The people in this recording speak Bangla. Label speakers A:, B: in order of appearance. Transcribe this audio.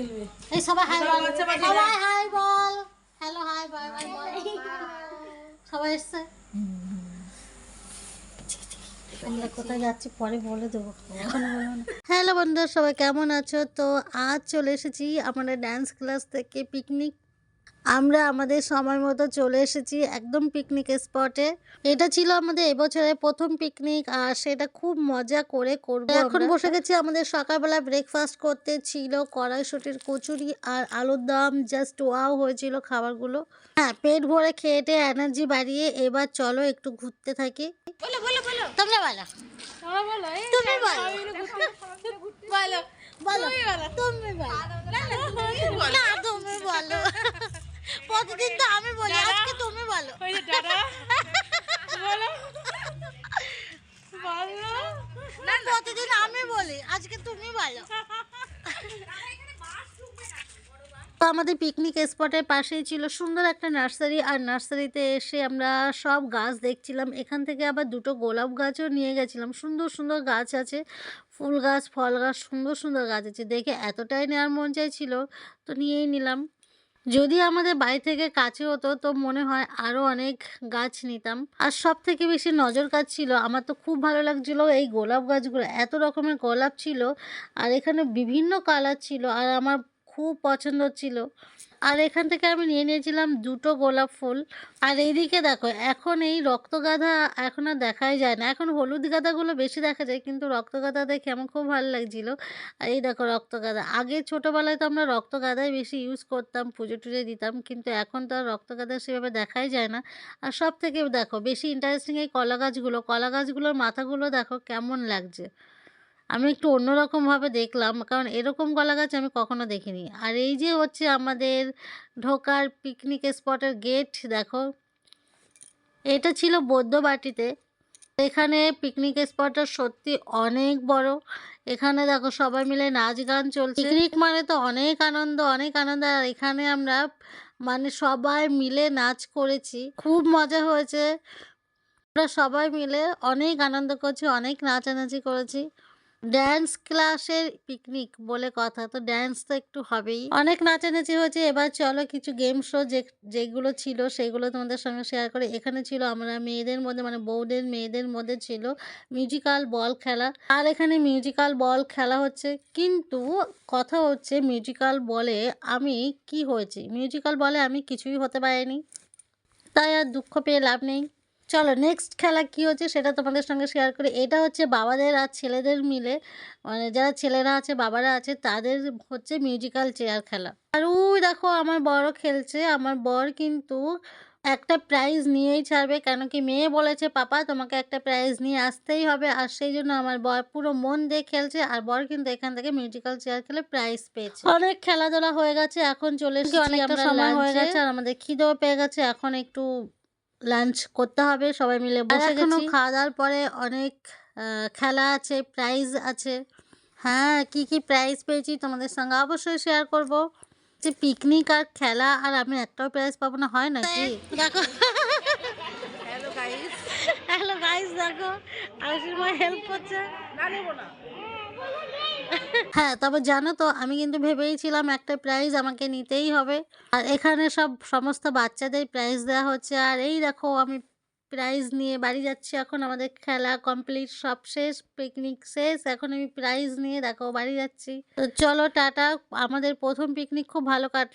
A: খেলবে।
B: এই সবাই হাই বল।
A: বাচ্চা বাচ্চা
B: সবাই হাই বল। হ্যালো হাই বাই বাই বল। সবাই এসছে? আমরা কোথায় যাচ্ছি পরে বলে দেবো। এখন বলব না। হ্যালো বন্ধুরা সবাই কেমন আছো? তো আজ চলে এসেছি আমাদের ডান্স ক্লাস থেকে পিকনিক আমরা আমাদের সময় মতো চলে এসেছি একদম পিকনিক স্পটে এটা ছিল আমাদের এবছরের প্রথম পিকনিক আর সেটা খুব মজা করে করব এখন বসে গেছি আমাদের সকালবেলা ব্রেকফাস্ট করতে ছিল কড়াইশুটির কচুরি আর আলুর দম জাস্ট ওয়াও হয়েছিল খাবারগুলো হ্যাঁ পেট ভরে খেয়েটে এনার্জি বাড়িয়ে এবার চলো একটু ঘুরতে থাকি
A: বলো বলো বলো
B: তোমরা বলো
A: তোমরা বলো
B: তুমি বলো
A: বলো তুমি বলো।
B: তুমি বলো
A: না না তুমি বলো
B: না তুমি বলো প্রতিদিন তো আমি বলি
A: দাদা।
B: আজকে তুমি বলো
A: ওই যে দাদা বলো বলো
B: না প্রতিদিন আমি আজকে তুমি বলো। তো আমাদের পিকনিক স্পটের পাশেই ছিল সুন্দর একটা নার্সারি আর নার্সারিতে এসে আমরা সব গাছ দেখছিলাম। এখান থেকে আবার দুটো গোলাপ গাছও নিয়ে গেছিলাম। সুন্দর সুন্দর গাছ আছে। ফুল গাছ, ফল গাছ, সুন্দর সুন্দর গাছ আছে। দেখে এতটাই নেওয়ার মন চাইছিল, তো নিয়েই নিলাম। যদি আমাদের বাড়ি থেকে কাছে হতো, তো মনে হয় আরও অনেক গাছ নিতাম। আর সব থেকে বেশি নজর কাজ ছিল, আমার তো খুব ভালো লাগছিল এই গোলাপ গাছগুলো। এত রকমের গোলাপ ছিল, আর এখানে বিভিন্ন কালার ছিল, আর আমার খুব পছন্দ ছিল। আর এখান থেকে আমি নিয়ে নিয়েছিলাম দুটো গোলাপ ফুল। আর এইদিকে দেখো, এখন এই রক্তগাধা এখন আর দেখাই যায় না। এখন হলুদ গাঁদাগুলো বেশি দেখা যায়, কিন্তু রক্তগাধা দেখে আমার খুব ভালো লাগছিল। আর এই দেখো রক্তগাঁদা আগে ছোটোবেলায় তো আমরা রক্তগাঁদাই বেশি ইউজ করতাম, পুজো টুজো দিতাম, কিন্তু এখন তো আর রক্তগাঁদা সেভাবে দেখাই যায় না। আর সব থেকে দেখো, বেশি ইন্টারেস্টিং এই কলা গাছগুলো কলা গাছগুলোর মাথাগুলো দেখো কেমন লাগছে। আমি একটু অন্যরকমভাবে দেখলাম, কারণ এরকম কলা গাছ আমি কখনো দেখিনি। আর এই যে হচ্ছে আমাদের ঢোকার পিকনিক স্পটের গেট দেখো। এটা ছিল বৌদ্ধবাটিতে এখানে পিকনিক স্পটটা সত্যি অনেক বড়। এখানে দেখো সবাই মিলে নাচ গান চলছে। পিকনিক মানে তো অনেক আনন্দ অনেক আনন্দ। আর এখানে আমরা মানে সবাই মিলে নাচ করেছি। খুব মজা হয়েছে। আমরা সবাই মিলে অনেক আনন্দ করছি, অনেক নাচানাচি করেছি। ড্যান্স ক্লাসের পিকনিক বলে কথা, তো ড্যান্স তো একটু হবেই। অনেক নাচানাচি হয়েছে, এবার চলো কিছু গেম শো যে, যেগুলো ছিল, সেগুলো তোমাদের সঙ্গে শেয়ার করে। এখানে ছিল আমরা মেয়েদের মধ্যে মানে বউদের মেয়েদের মধ্যে ছিল মিউজিক্যাল বল খেলা। আর এখানে মিউজিক্যাল বল খেলা হচ্ছে, কিন্তু কথা হচ্ছে মিউজিক্যাল বলে আমি কি হয়েছি? মিউজিক্যাল বলে আমি কিছুই হতে পারিনি। তাই আর দুঃখ পেয়ে লাভ নেই। চলো নেক্সট খেলা কি হচ্ছে সেটা তোমাদের সঙ্গে শেয়ার করি। এটা হচ্ছে বাবাদের আর ছেলেদের মিলে মানে যারা ছেলেরা আছে বাবারা আছে তাদের হচ্ছে মিউজিক্যাল চেয়ার খেলা। আর ওই দেখো আমার বড় খেলছে আমার বর কিন্তু একটা প্রাইজ নিয়েই ছাড়বে কেন কি মেয়ে বলেছে পাপা তোমাকে একটা প্রাইজ নিয়ে আসতেই হবে। আর সেই জন্য আমার বর পুরো মন দিয়ে খেলছে আর বর কিন্তু এখান থেকে মিউজিক্যাল চেয়ার খেলে প্রাইজ পেয়েছে। অনেক খেলাধুলা হয়ে গেছে এখন চলে এসেছি অনেকটা সময় হয়ে গেছে আর আমাদের খিদেও পেয়ে গেছে এখন একটু লাঞ্চ করতে হবে সবাই মিলে বসে গেছি। খাওয়া দাওয়ার পরে অনেক খেলা আছে প্রাইজ আছে। হ্যাঁ কি কি প্রাইজ পেয়েছি তোমাদের সঙ্গে অবশ্যই শেয়ার করব। যে পিকনিক আর খেলা আর আমি একটাও প্রাইজ পাবো না হয় নাকি? দেখো।
A: হ্যালো গাইস
B: হ্যালো গাইস দেখো। আশিমা হেল্প করছে।
A: না নেব না।
B: হ্যাঁ তবে জানো তো, আমি কিন্তু ভেবেইছিলাম একটা প্রাইজ আমাকে নিতেই হবে। আর এখানে সব সমস্ত বাচ্চাদের প্রাইজ দেওয়া হচ্ছে। আর এই দেখো, আমি প্রাইজ নিয়ে বাড়ি যাচ্ছি এখন। আমাদের খেলা কমপ্লিট সব শেষ পিকনিক শেষ। এখন আমি প্রাইজ নিয়ে, দেখো, বাড়ি যাচ্ছি। তো চলো, টাটা। আমাদের প্রথম পিকনিক খুব ভালো কাটলো।